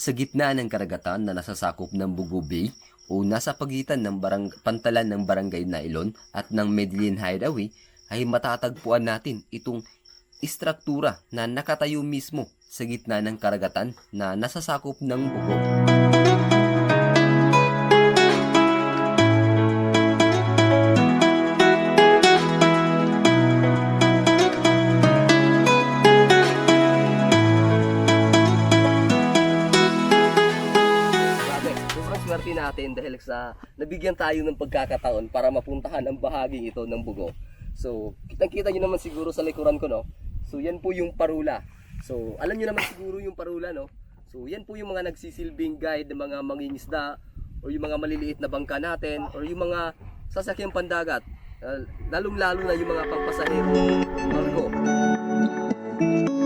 Sa gitna ng karagatan na nasasakop ng Bugo Bay o nasa pagitan ng barang, pantalan ng Barangay Nailon at ng Medellin Hideaway ay matatagpuan natin itong istruktura na nakatayo mismo sa gitna ng karagatan na nasasakop ng Bugo. Natin dahil sa nabigyan tayo ng pagkakataon para mapuntahan ang bahaging ito ng Bugo. So, kitang-kita nyo naman siguro sa likuran ko, no? So, yan po yung parula. So, alam nyo naman siguro yung parula, no? So, yan po yung mga nagsisilbing guide ng mga mangingisda o yung mga maliliit na bangka natin or yung mga sasakyang pandagat. Lalong-lalo na yung mga pangpasahero cargo. At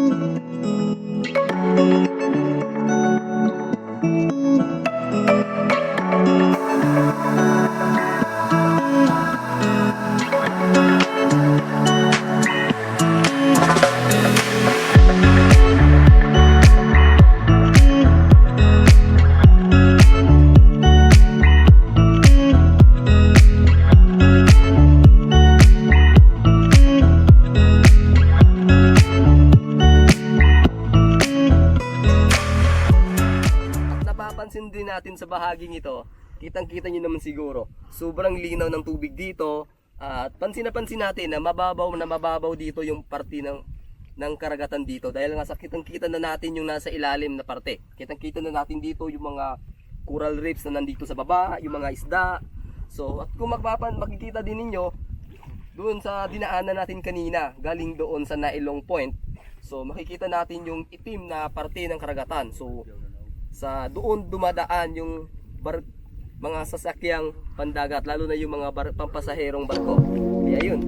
napapansin din natin sa bahaging ito, kitang-kita nyo naman siguro, sobrang linaw ng tubig dito. At pansin na pansin natin na mababaw na mababaw dito yung parte ng ng karagatan dito dahil nga sa kitang-kita na natin yung nasa ilalim na parte. Kitang-kita na natin dito yung mga coral reefs na nandito sa baba, yung mga isda. So, at kung magpapan makikita din ninyo doon sa dinaanan natin kanina, galing doon sa Nailong Point. So, makikita natin yung itim na parte ng karagatan. So, sa doon dumadaan yung bar, mga sasakyang pandagat lalo na yung mga bar, pampasaherong barko kaya yun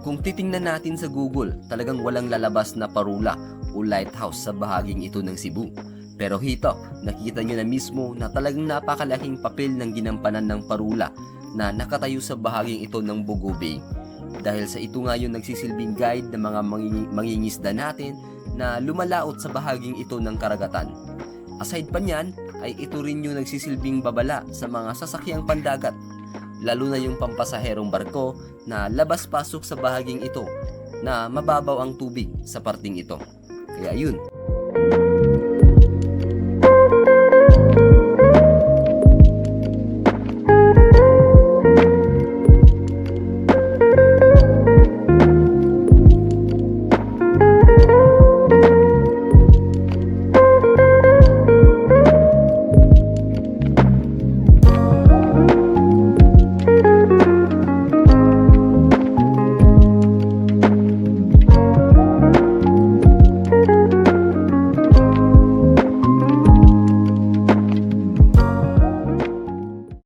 Kung titingnan natin sa Google, talagang walang lalabas na parula o lighthouse sa bahaging ito ng Cebu. Pero hito, nakita nyo na mismo na talagang napakalaking papel ng ginampanan ng parula na nakatayo sa bahaging ito ng Bay. Dahil sa ito nga yung nagsisilbing guide ng mga mangingi- mangingisda natin na lumalaot sa bahaging ito ng karagatan. Aside pa niyan, ay ito rin yung nagsisilbing babala sa mga sasakyang pandagat lalo na yung pampasaherong barko na labas-pasok sa bahaging ito na mababaw ang tubig sa parting ito. Kaya yun,